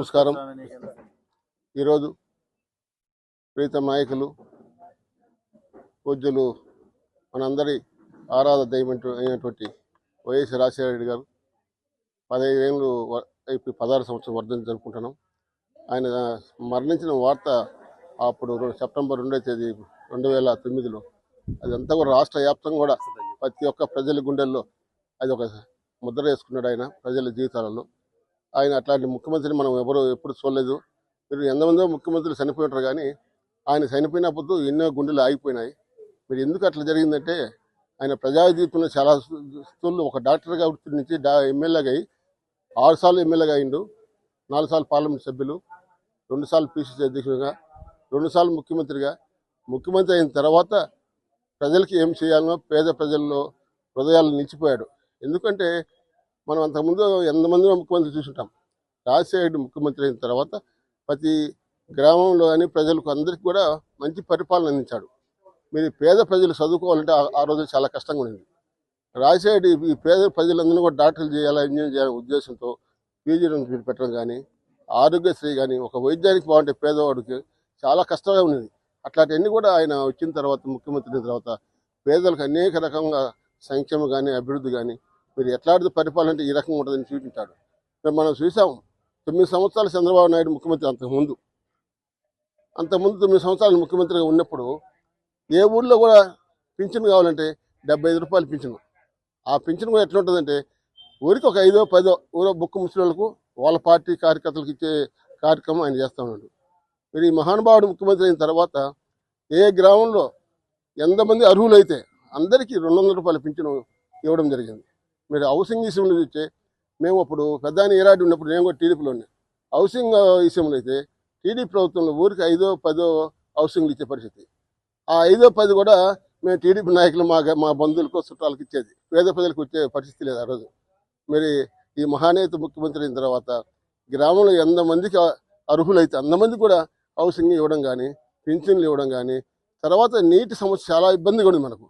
నమస్కారం. ఈరోజు ప్రీతం నాయకులు పూజ్యులు మనందరి ఆరాధ దైవంటు అయినటువంటి వైఎస్ రాజశేఖర రెడ్డి గారు పదహైదు ఏళ్ళు ఇప్పుడు పదహారు సంవత్సరం వర్ధం జరుపుకుంటున్నాం. ఆయన మరణించిన వార్త అప్పుడు సెప్టెంబర్ రెండో తేదీ రెండు వేల తొమ్మిదిలో అదంతా కూడా రాష్ట్ర వ్యాప్తంగా కూడా ప్రతి ఒక్క ప్రజల గుండెల్లో అది ఒక ముద్ర వేసుకున్నాడు ఆయన ప్రజల జీవితాలలో. ఆయన అట్లాంటి ముఖ్యమంత్రిని మనం ఎవరు ఎప్పుడు చూడలేదు. మీరు ఎంతమందో ముఖ్యమంత్రులు చనిపోయి ఉంటారు కానీ ఆయన చనిపోయినప్పుడు ఎన్నో గుండెలు ఆగిపోయినాయి. మీరు ఎందుకు అట్లా జరిగిందంటే ఆయన ప్రజా జీవితంలో చాలా స్థూళ్ళు ఒక డాక్టర్గా వృత్తి నుంచి డా ఎమ్మెల్యేగా అయి ఆరు సార్లు ఎమ్మెల్యేగా అయిండు నాలుగు సార్లు పార్లమెంట్ సభ్యులు రెండు సార్లు పిసిసి అధ్యక్షుడిగా రెండు సార్లు ముఖ్యమంత్రిగా. ముఖ్యమంత్రి అయిన తర్వాత ప్రజలకి ఏం చేయాలనో పేద ప్రజల్లో హృదయాలు నిలిచిపోయాడు. ఎందుకంటే మనం అంతకుముందు ఎంతమంది ముఖ్యమంత్రి చూసుంటాం. రాజశేఖర్ ముఖ్యమంత్రి అయిన తర్వాత ప్రతి గ్రామంలో అని ప్రజలకు అందరికీ కూడా మంచి పరిపాలన అందించాడు. మీరు పేద ప్రజలు చదువుకోవాలంటే ఆ- రోజు చాలా కష్టంగా ఉండింది. రాజశేఖర్ ఈ పేద ప్రజలందరినీ కూడా డాక్టర్లు చేయాలా ఇంజనీర్ చేయాలనే ఉద్దేశంతో పీజీలను పెట్టడం కానీ ఆరోగ్యశ్రీ కానీ ఒక వైద్యానికి బాగుంటే పేదవాడికి చాలా కష్టంగా ఉన్నది అట్లాంటివన్నీ కూడా ఆయన వచ్చిన తర్వాత ముఖ్యమంత్రి అయిన తర్వాత పేదలకు అనేక రకంగా సంక్షేమం కానీ అభివృద్ధి కానీ మీరు ఎట్లాంటి పరిపాలన అంటే ఈ రకంగా ఉంటుందని చూపించాడు. మనం చూసాం తొమ్మిది సంవత్సరాలు చంద్రబాబు నాయుడు ముఖ్యమంత్రి అంతకుముందు. అంతకుముందు తొమ్మిది సంవత్సరాలు ముఖ్యమంత్రిగా ఉన్నప్పుడు ఏ ఊర్లో కూడా పింఛన్ కావాలంటే డెబ్బై ఐదు రూపాయలు పింఛను. ఆ పింఛన్ కూడా ఎట్లా ఉంటుందంటే ఊరికి ఒక ఐదో పదో ఊరో బుక్ ముసలిళ్ళకు వాళ్ళ పార్టీ కార్యకర్తలకు ఇచ్చే కార్యక్రమం ఆయన చేస్తూ ఉన్నాడు. మీరు ఈ మహానుభావుడు ముఖ్యమంత్రి అయిన తర్వాత ఏ గ్రామంలో ఎంతమంది అర్హులైతే అందరికీ రెండు వందల రూపాయల పింఛను ఇవ్వడం జరిగింది. మీరు హౌసింగ్ విషయంలో చూస్తే మేము అప్పుడు పెద్దాని ఏరాడి ఉన్నప్పుడు నేను కూడా టీడీపీలో ఉన్నా. హౌసింగ్ విషయంలో అయితే టీడీపీ ప్రభుత్వంలో ఊరికి ఐదో పదో హౌసింగ్లు ఇచ్చే పరిస్థితి. ఆ ఐదో పది కూడా మేము టీడీపీ నాయకులు మా మా బంధువులకు చుట్టాలకు ఇచ్చేది. పేద ప్రజలకు వచ్చే పరిస్థితి లేదు ఆ రోజు. మరి ఈ మహానేత ముఖ్యమంత్రి అయిన తర్వాత గ్రామంలో ఎంతమందికి అర్హులైతే అంతమంది కూడా హౌసింగ్ ఇవ్వడం కానీ పింఛన్లు ఇవ్వడం కానీ తర్వాత నీటి సమస్య చాలా ఇబ్బందిగా ఉంది మనకు.